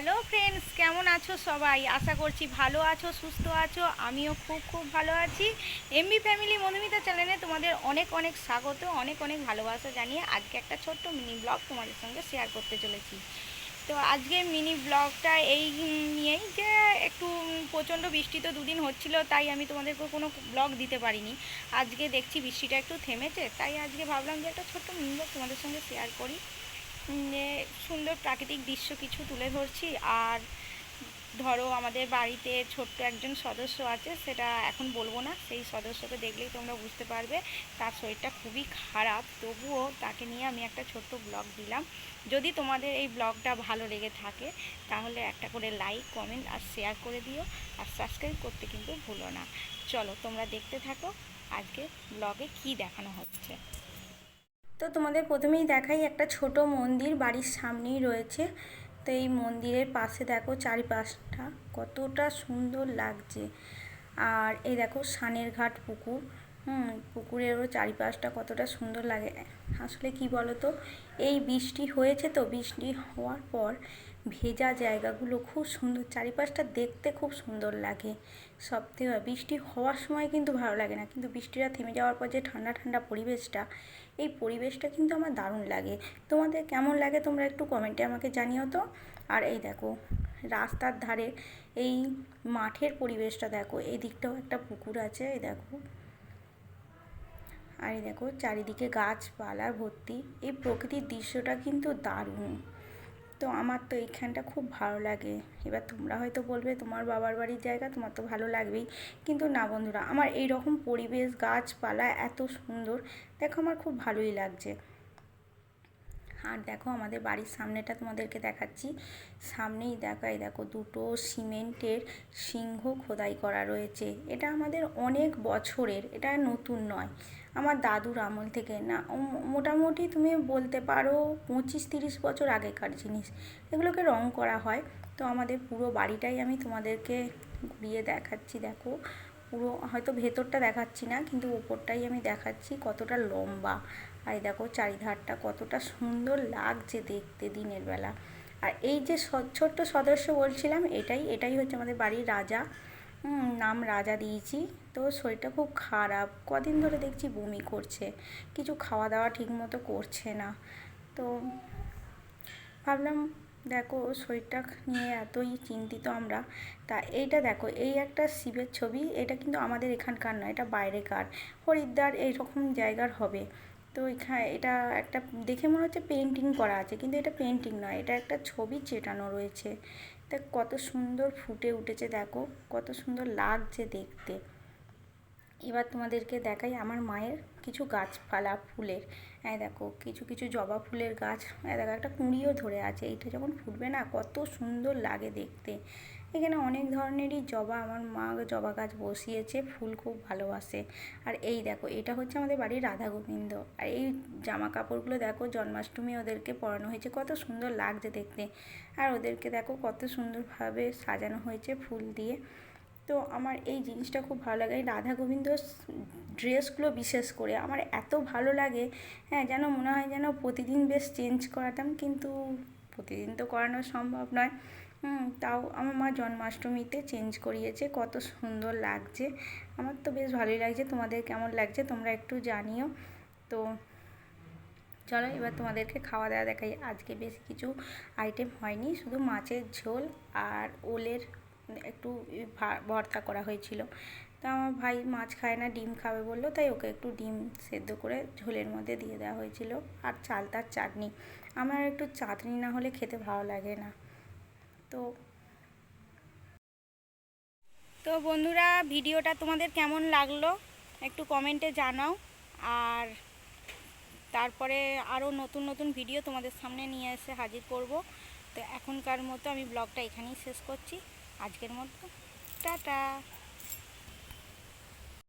Hello friends কেমন আছো সবাই? আশা করছি ভালো আছো, সুস্থ আছো। আমিও খুব খুব ভালো আছি। এমবি ফ্যামিলি মধুমিতা চ্যানেলে তোমাদের অনেক অনেক স্বাগত, অনেক অনেক ভালোবাসা জানিয়ে আজকে একটা ছোট্ট মিনি ব্লগ তোমাদের সঙ্গে শেয়ার করতে চলেছি। তো আজকে মিনি ব্লগটা এই নিয়েই যে একটু প্রচণ্ড বৃষ্টি তো দুদিন হচ্ছিল, তাই আমি তোমাদেরকে কোনো ব্লগ দিতে পারিনি। আজকে দেখছি বৃষ্টিটা একটু থেমেছে, তাই আজকে ভাবলাম যে একটা ছোট্ট মিনি ব্লগ তোমাদের সঙ্গে শেয়ার করি। সুন্দর প্রাকৃতিক দৃশ্য কিছু তুলে ধরছি। আর ধরো আমাদের বাড়িতে ছোট্ট একজন সদস্য আছে, সেটা এখন বলব না, সেই সদস্যকে দেখলেই তোমরা বুঝতে পারবে, তার শরীরটা খুবই খারাপ। তবুও তাকে নিয়ে আমি একটা ছোট্ট ব্লগ দিলাম। যদি তোমাদের এই ব্লগটা ভালো লেগে থাকে, তাহলে একটা করে লাইক, কমেন্ট আর শেয়ার করে দিও। আর সাবস্ক্রাইব করতে কিন্তু ভুলো না। চলো তোমরা দেখতে থাকো, আজকে ব্লগে কি দেখানো হচ্ছে। তো তোমাদের প্রথমেই দেখাই একটা ছোট মন্দির বাড়ির সামনেই রয়েছে। তো এই মন্দিরের পাশে দেখো চারিপাশটা কতটা সুন্দর লাগছে। আর এই দেখো সানের ঘাট পুকুর। হুম, পুকুরেরও চারিপাশটা কতটা সুন্দর লাগে। আসলে কি বলো তো এই বৃষ্টি হয়েছে তো, বৃষ্টি হওয়ার পর ভেজা জায়গাগুলো খুব সুন্দর, চারিপাশটা দেখতে খুব সুন্দর লাগে। সব থেকে বৃষ্টি হওয়ার সময় কিন্তু ভালো লাগে না, কিন্তু বৃষ্টিটা থেমে যাওয়ার পর যে ঠান্ডা ঠান্ডা পরিবেশটা, এই পরিবেশটা কিন্তু আমার দারুণ লাগে। তোমাদের কেমন লাগে তোমরা একটু কমেন্টে আমাকে জানিও তো। আর এই দেখো, রাস্তার ধারে এই মাঠের পরিবেশটা দেখো এই দিকটাও একটা পুকুর আছে, এই দেখো। আর এই দেখো, চারিদিকে গাছপালা ভর্তি, এই প্রকৃতির দৃশ্যটা কিন্তু দারুণ। তো আমার তো এইখানটা খুব ভালো লাগে। এবার তোমরা হয়তো বলবে, তোমার বাবার বাড়ির জায়গা, তোমার তো ভালো লাগবেই। কিন্তু না বন্ধুরা, আমার এই রকম পরিবেশ, গাছপালা এত সুন্দর, দেখো আমার খুব ভালোই লাগছে। আর দেখো আমাদের বাড়ির সামনেটা তোমাদেরকে দেখাচ্ছি। সামনেই দেখাই দেখো দুটো সিমেন্টের সিংহ খোদাই করা রয়েছে। এটা আমাদের অনেক বছরের, এটা নতুন নয়। আমার দাদুর আমল থেকে। না মোটামুটি তুমি বলতে পারো পঁচিশ তিরিশ বছর আগেকার জিনিস। এগুলোকে রং করা হয়। তো আমাদের পুরো বাড়িটাই আমি তোমাদেরকে ঘুরিয়ে দেখাচ্ছি, দেখো। পুরো, হয়তো ভেতরটা দেখাচ্ছি না, কিন্তু ওপরটাই আমি দেখাচ্ছি কতটা লম্বা। আর দেখো চারিধারটা কতটা সুন্দর লাগছে দেখতে দিনের বেলা। আর এই যে ছোট্ট সদস্য বলছিলাম, এটাই এটাই হচ্ছে আমাদের বাড়ির রাজা। নাম রাজা দিয়েছি। তো শরীরটা খুব খারাপ। কদিন ধরে দেখছি বমি করছে। কিছু খাওয়া দাওয়া ঠিক মতো করছে না। তো ভাবলাম, দেখো, শরীরটা নিয়ে এতই চিন্তিত আমরা। তা এইটা দেখো, এই একটা শিবের ছবি। এটা কিন্তু আমাদের এখানকার নয়, এটা বাইরেকার। হরিদ্বার এইরকম জায়গার হবে। তো এখানে এটা একটা, দেখে মনে হচ্ছে পেন্টিং করা আছে। কিন্তু এটা পেন্টিং নয়, এটা একটা ছবি চেটানো রয়েছে। তা কত সুন্দর ফুটে উঠেছে দেখো, কত সুন্দর লাগছে দেখতে। এবার তোমাদেরকে দেখাই আমার মায়ের কিছু গাছপালা ফুলের। হ্যাঁ দেখো, কিছু কিছু জবা ফুলের গাছ। হ্যাঁ দেখো, একটা কুঁড়িও ধরে আছে। এইটা যখন ফুটবে না, কত সুন্দর লাগে দেখতে। এখানে অনেক ধরনেরই জবা, আমার মা জবা গাছ বসিয়েছে, ফুল খুব ভালোবাসে। আর এই দেখো, এটা হচ্ছে আমাদের বাড়ির রাধা গোবিন্দ। আর এই জামা কাপড়গুলো দেখো, জন্মাষ্টমী ওদেরকে পরানো হয়েছে, কত সুন্দর লাগছে দেখতে। আর ওদেরকে দেখো, কত সুন্দরভাবে সাজানো হয়েছে ফুল দিয়ে। তো আমার এই জিনিসটা খুব ভালো লাগে, এই রাধা গোবিন্দ ড্রেসগুলো বিশেষ করে। আমার এত ভালো লাগে হ্যাঁ যেন মনে হয় যেন প্রতিদিন বেশ চেঞ্জ করাতাম, কিন্তু প্রতিদিন তো করানো সম্ভব নয়। হুম, তাও আমার মা জন্মাষ্টমীতে চেঞ্জ করিয়েছে কত সুন্দর লাগছে। আমার তো বেশ ভালোই লাগছে তোমাদের কেমন লাগছে তোমরা একটু জানিও। তো চলো এবার তোমাদেরকে খাওয়া দাওয়া দেখাই আজকে বেশি কিছু আইটেম হয়নি শুধু মাছের ঝোল আর ওলের একটু ভর্তা করা হয়েছিল। তা আমার ভাই মাছ খায় না ডিম খাবে বলল তাই ওকে একটু ডিম সেদ্ধ করে ঝোলের মধ্যে দিয়ে দেওয়া হয়েছিল। আর চালতার চাটনি। আমার একটু চাটনি না হলে খেতে ভালো লাগে না। তো তো বন্ধুরা, ভিডিওটা তোমাদের কেমন লাগল একটু কমেন্টে জানাও। আর তারপরে আরও নতুন নতুন ভিডিও তোমাদের সামনে নিয়ে এসে হাজির করব। তো এখনকার মতো আমি ব্লগটা এখানেই শেষ করছি। আজকের মতো, টাটা।